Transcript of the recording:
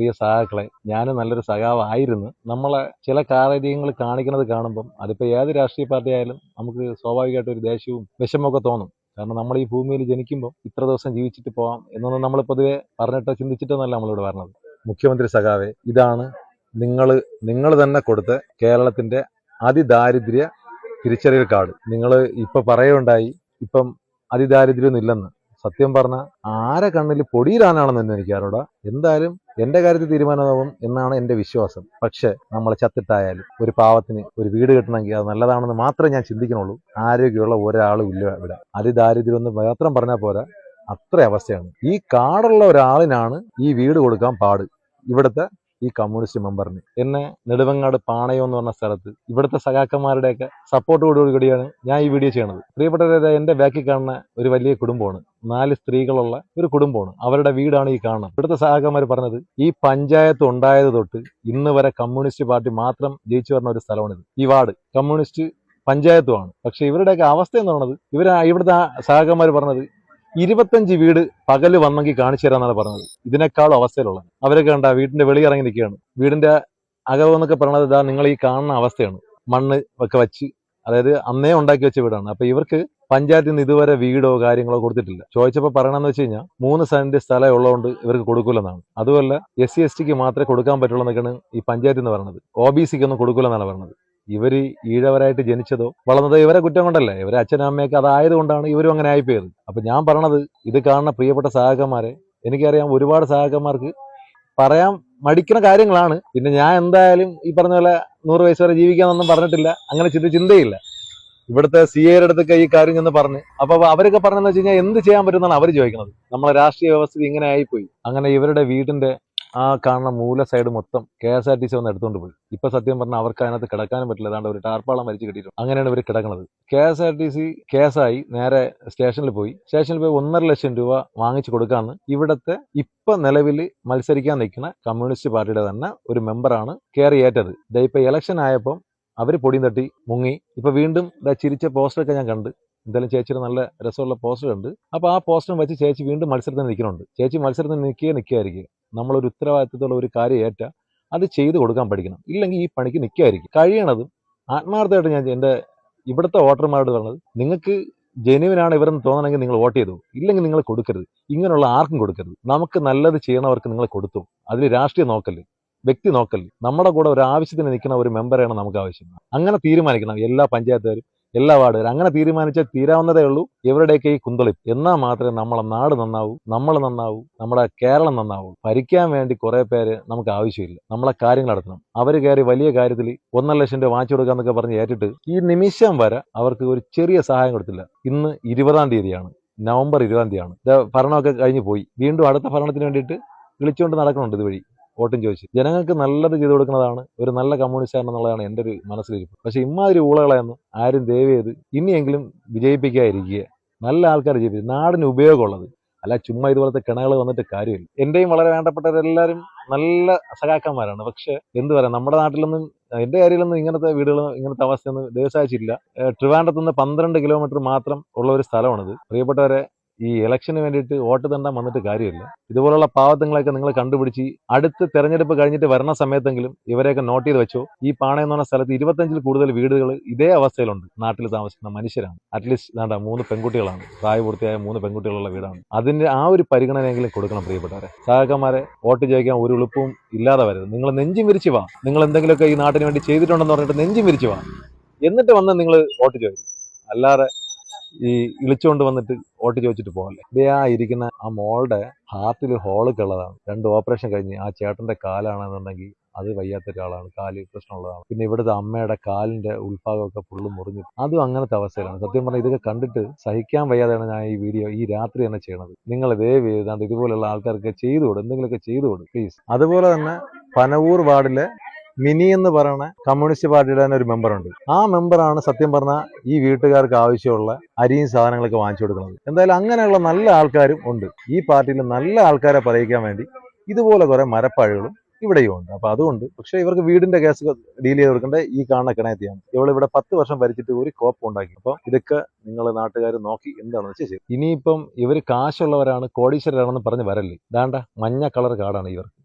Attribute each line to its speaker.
Speaker 1: പ്രിയ സഹാക്കളെ ഞാനും നല്ലൊരു സഖാവായിരുന്നു. നമ്മളെ ചില കാര്യങ്ങൾ കാണിക്കുന്നത് കാണുമ്പം അതിപ്പോൾ ഏത് രാഷ്ട്രീയ പാർട്ടി ആയാലും നമുക്ക് സ്വാഭാവികമായിട്ട് ഒരു ദേഷ്യവും വിഷമമൊക്കെ തോന്നും. കാരണം നമ്മൾ ഈ ഭൂമിയിൽ ജനിക്കുമ്പോൾ ഇത്ര ദിവസം ജീവിച്ചിട്ട് പോവാം എന്നൊന്നും നമ്മൾ പൊതുവെ പറഞ്ഞിട്ടോ ചിന്തിച്ചിട്ടൊന്നല്ല നമ്മളിവിടെ പറഞ്ഞത് മുഖ്യമന്ത്രി സഖാവെ ഇതാണ് നിങ്ങൾ നിങ്ങൾ തന്നെ കൊടുത്ത കേരളത്തിന്റെ അതിദാരിദ്ര്യ തിരിച്ചറിയൽ കാർഡ്. നിങ്ങൾ ഇപ്പൊ പറയുണ്ടായി ഇപ്പം അതിദാരിദ്ര്യമൊന്നും ഇല്ലെന്ന് സത്യം പറഞ്ഞ ആരെ കണ്ണിൽ പൊടിയിലാനാണെന്ന് തന്നെ എനിക്കാരോടാ എന്തായാലും എന്റെ കാര്യത്തിൽ തീരുമാനമാകും എന്നാണ് എന്റെ വിശ്വാസം. പക്ഷെ നമ്മൾ ചത്തിട്ടായാലും ഒരു പാവത്തിന് ഒരു വീട് കിട്ടണമെങ്കിൽ അത് നല്ലതാണെന്ന് മാത്രമേ ഞാൻ ചിന്തിക്കണുള്ളൂ ആരോഗ്യമുള്ള ഒരാളും ഇല്ല ഇവിടെ. അതിദാരിദ്ര്യം എന്ന് മാത്രം പറഞ്ഞാൽ പോരാ. അത്ര അവസ്ഥയാണ്. ഈ കാടുള്ള ഒരാളിനാണ് ഈ വീട് കൊടുക്കാൻ പാട്. ഇവിടുത്തെ ഈ കമ്മ്യൂണിസ്റ്റ് മെമ്പറിന് എന്നെ നെടുവങ്ങാട് പാണയോ എന്ന് പറഞ്ഞ സ്ഥലത്ത് ഇവിടുത്തെ സഖാക്കന്മാരുടെയൊക്കെ സപ്പോർട്ടോടുകൂടിയാണ് ഞാൻ ഈ വീഡിയോ ചെയ്യണത്. പ്രിയപ്പെട്ടവരെ എന്റെ ബാക്കിൽ കാണുന്ന ഒരു വലിയ കുടുംബമാണ്. നാല് സ്ത്രീകളുള്ള ഒരു കുടുംബമാണ്. അവരുടെ വീടാണ് ഈ കാണുന്നത്. ഇവിടുത്തെ സഹാക്കന്മാർ പറഞ്ഞത് ഈ പഞ്ചായത്ത് ഉണ്ടായത് തൊട്ട് ഇന്ന് വരെ കമ്മ്യൂണിസ്റ്റ് പാർട്ടി മാത്രം ജയിച്ചു വരുന്ന ഒരു സ്ഥലമാണിത്. ഈ വാർഡ് കമ്മ്യൂണിസ്റ്റ് പഞ്ചായത്തുമാണ്. പക്ഷെ ഇവരുടെയൊക്കെ അവസ്ഥ എന്ന് പറയുന്നത് ഇവർ ഇവിടുത്തെ സഹാക്കന്മാർ പറഞ്ഞത് ഇരുപത്തഞ്ച് വീട് പകൽ വന്നെങ്കിൽ കാണിച്ചു തരാന്നാണ് പറഞ്ഞത്. ഇതിനേക്കാളും അവസ്ഥയിലുള്ളത്. അവരൊക്കെ കണ്ട വീടിന്റെ വെളി ഇറങ്ങി നിൽക്കുകയാണ്. വീടിന്റെ അകവെന്നൊക്കെ പറയണത് ഇതാ നിങ്ങൾ ഈ കാണുന്ന അവസ്ഥയാണ്. മണ്ണ് ഒക്കെ വെച്ച് അതായത് അന്നേ ഉണ്ടാക്കി വെച്ച വീടാണ്. അപ്പൊ ഇവർക്ക് പഞ്ചായത്തിൽ നിന്ന് ഇതുവരെ വീടോ കാര്യങ്ങളോ കൊടുത്തിട്ടില്ല. ചോദിച്ചപ്പോൾ പറയണമെന്ന് വെച്ച് കഴിഞ്ഞാൽ മൂന്ന് സെന്റ് സ്ഥലം ഉള്ളതുകൊണ്ട് ഇവർക്ക് കൊടുക്കൂലെന്നാണ്. അതുമല്ല എസ് സി എസ് ടിക്ക് മാത്രമേ കൊടുക്കാൻ പറ്റുള്ളൂ എന്നൊക്കെയാണ് ഈ പഞ്ചായത്തിൽ നിന്ന് പറയുന്നത് ഒ ബി സിക്ക് ഒന്നും കൊടുക്കൂലെന്നാണ് പറയുന്നത് ഇവർ ഈഴവരായിട്ട് ജനിച്ചതോ? വളർന്നതോ ഇവരെ കുറ്റം കൊണ്ടല്ലേ? ഇവരെ അച്ഛനും അമ്മയൊക്കെ അതായത് കൊണ്ടാണ് ഇവരും അങ്ങനെ ആയിപ്പോയത്. അപ്പൊ ഞാൻ പറഞ്ഞത് ഇത് കാണുന്ന പ്രിയപ്പെട്ട സഹാക്കന്മാരെ എനിക്കറിയാം ഒരുപാട് സഹാക്കന്മാർക്ക് പറയാൻ മടിക്കുന്ന കാര്യങ്ങളാണ്. പിന്നെ ഞാൻ എന്തായാലും ഈ പറഞ്ഞ പോലെ നൂറ് വയസ്സ് വരെ ജീവിക്കാന്നൊന്നും പറഞ്ഞിട്ടില്ല. അങ്ങനെ ചിന്ത ചിന്തയില്ല. ഇവിടുത്തെ സി എയുടെ അടുത്തൊക്കെ ഈ കാര്യം ചെന്ന് പറഞ്ഞ്. അപ്പൊ അവരൊക്കെ പറഞ്ഞെന്ന് വെച്ച് കഴിഞ്ഞാൽ എന്ത് ചെയ്യാൻ പറ്റുമെന്നാണ് അവർ ചോദിക്കുന്നത്. നമ്മളെ രാഷ്ട്രീയ വ്യവസ്ഥ ഇങ്ങനെ ആയിപ്പോയി. അങ്ങനെ ഇവരുടെ വീടിന്റെ ആ കാണുന്ന മൂല സൈഡ് മൊത്തം K S R T C വന്ന് എടുത്തുകൊണ്ട് പോയി. ഇപ്പൊ സത്യം പറഞ്ഞാൽ അവർക്ക് അതിനകത്ത് കിടക്കാനും പറ്റില്ല. അതാണ്ട് ഒരു ടാർപ്പാളം വലിച്ചു കിട്ടിയിട്ടുണ്ട്. അങ്ങനെയാണ് ഇവർ കിടക്കുന്നത് K S R T C കേസായി നേരെ സ്റ്റേഷനിൽ പോയി സ്റ്റേഷനിൽ പോയി ഒന്നര ലക്ഷം രൂപ വാങ്ങിച്ചു കൊടുക്കാന്ന് ഇവിടത്തെ ഇപ്പൊ നിലവിൽ മത്സരിക്കാൻ നിൽക്കുന്ന കമ്മ്യൂണിസ്റ്റ് പാർട്ടിയുടെ തന്നെ ഒരു മെമ്പറാണ് കയറി ഏറ്റത് ദേ ഇപ്പൊ ഇലക്ഷൻ ആയപ്പോൾ അവർ പൊടിയും തട്ടി മുങ്ങി. ഇപ്പൊ വീണ്ടും ചിരിച്ച പോസ്റ്ററൊക്കെ ഞാൻ കണ്ട്. എന്തായാലും ചേച്ചിയുടെ നല്ല രസമുള്ള പോസ്റ്റർ ഉണ്ട് അപ്പൊ ആ പോസ്റ്ററും വെച്ച് ചേച്ചി വീണ്ടും മത്സരത്തിന് നിൽക്കുന്നുണ്ട്. ചേച്ചി മത്സരത്തിന് നിൽക്കുക നിൽക്കുകയായിരിക്കും നമ്മളൊരു ഉത്തരവാദിത്തത്തോടെ ഒരു കാര്യം ഏറ്റ അത് ചെയ്തു കൊടുക്കാൻ പഠിക്കണം. ഇല്ലെങ്കിൽ ഈ പണിക്ക് നിൽക്കുകയായിരിക്കും കഴിയണതും ആത്മാർത്ഥമായിട്ട് ഞാൻ എന്റെ ഇവിടുത്തെ വോട്ടർമാരോട് പറഞ്ഞത് നിങ്ങൾക്ക് ജെനുവിനാണ് ഇവരെന്ന് തോന്നണമെങ്കിൽ നിങ്ങൾ വോട്ട് ചെയ്തു. ഇല്ലെങ്കിൽ നിങ്ങൾ കൊടുക്കരുത്. ഇങ്ങനെയുള്ള ആർക്കും കൊടുക്കരുത്. നമുക്ക് നല്ലത് ചെയ്യണവർക്ക് നിങ്ങൾ കൊടുത്തു. അതിൽ രാഷ്ട്രീയം നോക്കല്ലേ വ്യക്തി നോക്കല്ലേ നമ്മുടെ കൂടെ ഒരു ആവശ്യത്തിന് നിൽക്കുന്ന ഒരു മെമ്പറാണ് നമുക്ക് ആവശ്യം. അങ്ങനെ തീരുമാനിക്കണം എല്ലാ പഞ്ചായത്തുകാരും. എല്ലാ വാർഡുകാരും അങ്ങനെ തീരുമാനിച്ചാൽ തീരാവുന്നതേ ഉള്ളൂ. ഇവരുടെയൊക്കെ ഈ കുന്തളിപ്പ്? എന്നാൽ മാത്രമേ നമ്മളെ നാട് നന്നാവൂ നമ്മൾ നന്നാവൂ നമ്മുടെ കേരളം നന്നാവൂ. ഭരിക്കാൻ വേണ്ടി കുറെ പേര് നമുക്ക് ആവശ്യമില്ല. നമ്മളെ കാര്യങ്ങൾ നടത്തണം. അവർ കയറി വലിയ കാര്യത്തിൽ ഒന്നര ലക്ഷം രൂപ വാങ്ങിച്ചു കൊടുക്കാന്നൊക്കെ പറഞ്ഞ് ഏറ്റിട്ട് ഈ നിമിഷം വരെ അവർക്ക് ഒരു ചെറിയ സഹായം കൊടുത്തില്ല. ഇന്ന് ഇരുപതാം തീയതിയാണ്. നവംബർ ഇരുപതാം തീയതിയാണ്. ഭരണമൊക്കെ കഴിഞ്ഞു പോയി. വീണ്ടും അടുത്ത ഭരണത്തിന് വേണ്ടിയിട്ട് വിളിച്ചുകൊണ്ട് നടക്കുന്നുണ്ട് ഇതുവഴി. വോട്ടും ചോദിച്ചു. ജനങ്ങൾക്ക് നല്ലത് ചെയ്തു കൊടുക്കുന്നതാണ് ഒരു നല്ല കമ്മ്യൂണിസ്റ്റ് എന്നുള്ളതാണ് എന്റെ ഒരു മനസ്സിലിരിപ്പ്. പക്ഷേ ഇമാതിരി ഊളകളെയൊന്നും ആരും ദയവ് ചെയ്ത് ഇനിയെങ്കിലും വിജയിപ്പിക്കാതിരിക്കുക. നല്ല ആൾക്കാർ ജീവിച്ചു നാടിന് ഉപയോഗമുള്ളത്. അല്ല ചുമ്മാ ഇതുപോലത്തെ കിണകൾ വന്നിട്ട് കാര്യമില്ല. എന്റെയും വളരെ വേണ്ടപ്പെട്ടവരെല്ലാവരും നല്ല സഖാക്കന്മാരാണ്. പക്ഷെ എന്ത് പറയാം നമ്മുടെ നാട്ടിലൊന്നും എന്റെ കാര്യത്തിലൊന്നും ഇങ്ങനത്തെ വീടുകളൊന്നും ഇങ്ങനത്തെ അവസ്ഥയൊന്നും ദിവസാച്ചില്ല ട്രിവാൻഡ്രത്തുനിന്ന് പന്ത്രണ്ട് കിലോമീറ്റർ മാത്രം ഉള്ള ഒരു സ്ഥലമാണിത്. പ്രിയപ്പെട്ടവരെ ഈ ഇലക്ഷന് വേണ്ടിയിട്ട് വോട്ട് തണ്ടാൻ വന്നിട്ട് കാര്യമില്ല. ഇതുപോലുള്ള പാവത്തങ്ങളെയൊക്കെ നിങ്ങൾ കണ്ടുപിടിച്ച് അടുത്ത് തെരഞ്ഞെടുപ്പ് കഴിഞ്ഞിട്ട് വരണ സമയത്തെങ്കിലും ഇവരെയൊക്കെ നോട്ട് ചെയ്ത് വെച്ചോ. ഈ പാണയം എന്ന് പറഞ്ഞ സ്ഥലത്ത് ഇരുപത്തഞ്ചിൽ കൂടുതൽ വീടുകൾ ഇതേ അവസ്ഥയിലുണ്ട്. നാട്ടിൽ താമസിക്കുന്ന മനുഷ്യരാണ്. അറ്റ്ലീസ്റ്റ് വേണ്ട മൂന്ന് പെൺകുട്ടികളാണ്. പ്രായപൂർത്തിയായ മൂന്ന് പെൺകുട്ടികളുള്ള വീടാണ്. അതിന്റെ ആ ഒരു പരിഗണനയെങ്കിലും കൊടുക്കണം പ്രിയപ്പെട്ടവരെ. സഹാക്കന്മാരെ വോട്ട് ചോദിക്കാൻ ഒരു എളുപ്പവും ഇല്ലാതെ വരരുത്. നിങ്ങൾ നെഞ്ചും വിരിച്ചു വാ. നിങ്ങൾ എന്തെങ്കിലുമൊക്കെ ഈ നാട്ടിന് വേണ്ടി ചെയ്തിട്ടുണ്ടെന്ന് പറഞ്ഞിട്ട് നെഞ്ചും വിരിച്ചു വാ. എന്നിട്ട് വന്ന് നിങ്ങൾ വോട്ട് ചോദിക്കും. അല്ലാതെ ഈ ഇളിച്ചുകൊണ്ട് വന്നിട്ട് വോട്ട് ചോദിച്ചിട്ട് പോകല്ലേ ഇതേ ആ ഇരിക്കുന്ന ആ മോളുടെ ഹാർട്ടിൽ ഹോളൊക്കെ ഉള്ളതാണ് രണ്ട് ഓപ്പറേഷൻ കഴിഞ്ഞ് ആ ചേട്ടന്റെ കാലാണെന്നുണ്ടെങ്കിൽ അത് വയ്യാത്ത ഒരാളാണ് കാൽ പ്രശ്നമുള്ളതാണ്. പിന്നെ ഇവിടുത്തെ അമ്മയുടെ കാലിന്റെ ഉൾഭാഗമൊക്കെ ഫുള്ള് മുറിഞ്ഞു. അതും അങ്ങനത്തെ അവസ്ഥയിലാണ്. സത്യം പറഞ്ഞാൽ ഇതൊക്കെ കണ്ടിട്ട് സഹിക്കാൻ വയ്യാതെയാണ് ഞാൻ ഈ വീഡിയോ ഈ രാത്രി തന്നെ ചെയ്യണത്. നിങ്ങൾ ദയവ് ചെയ്താണ്ട് ഇതുപോലുള്ള ആൾക്കാർക്ക് ചെയ്തു കൊടുക്കും എന്തെങ്കിലുമൊക്കെ ചെയ്തു കൊടുക്കും പ്ലീസ് അതുപോലെ തന്നെ പനവൂർ വാർഡിലെ മിനി എന്ന് പറയുന്ന കമ്മ്യൂണിസ്റ്റ് പാർട്ടിയുടെ തന്നെ ഒരു മെമ്പറുണ്ട് ആ മെമ്പറാണ് സത്യം പറഞ്ഞാൽ ഈ വീട്ടുകാർക്ക് ആവശ്യമുള്ള അരിയും സാധനങ്ങളൊക്കെ വാങ്ങിച്ചു കൊടുക്കുന്നത്. എന്തായാലും അങ്ങനെയുള്ള നല്ല ആൾക്കാരും ഉണ്ട്. ഈ പാർട്ടിയിൽ നല്ല ആൾക്കാരെ പറയിക്കാൻ വേണ്ടി ഇതുപോലെ കുറെ മരപ്പാഴുകളും ഇവിടെയും ഉണ്ട്. അപ്പൊ അതുകൊണ്ട് പക്ഷെ ഇവർക്ക് വീടിന്റെ കേസ് ഡീൽ ചെയ്ത് കൊടുക്കേണ്ട? ഈ കാണുന്ന കിണയത്തിയാണ് ഇവൾ ഇവിടെ പത്ത് വർഷം ഭരിച്ചിട്ട് ഒരു കോപ്പ് ഉണ്ടാക്കി. അപ്പൊ ഇതൊക്കെ നിങ്ങൾ നാട്ടുകാർ നോക്കി എന്താണെന്ന് വെച്ചാൽ ഇനിയിപ്പം ഇവർ കാശുള്ളവരാണ് കോടീശ്വരരാണെന്ന് പറഞ്ഞ് വരല്ലേ? ദാണ്ട മഞ്ഞ കളർ കാർഡാണ് ഇവർക്ക്.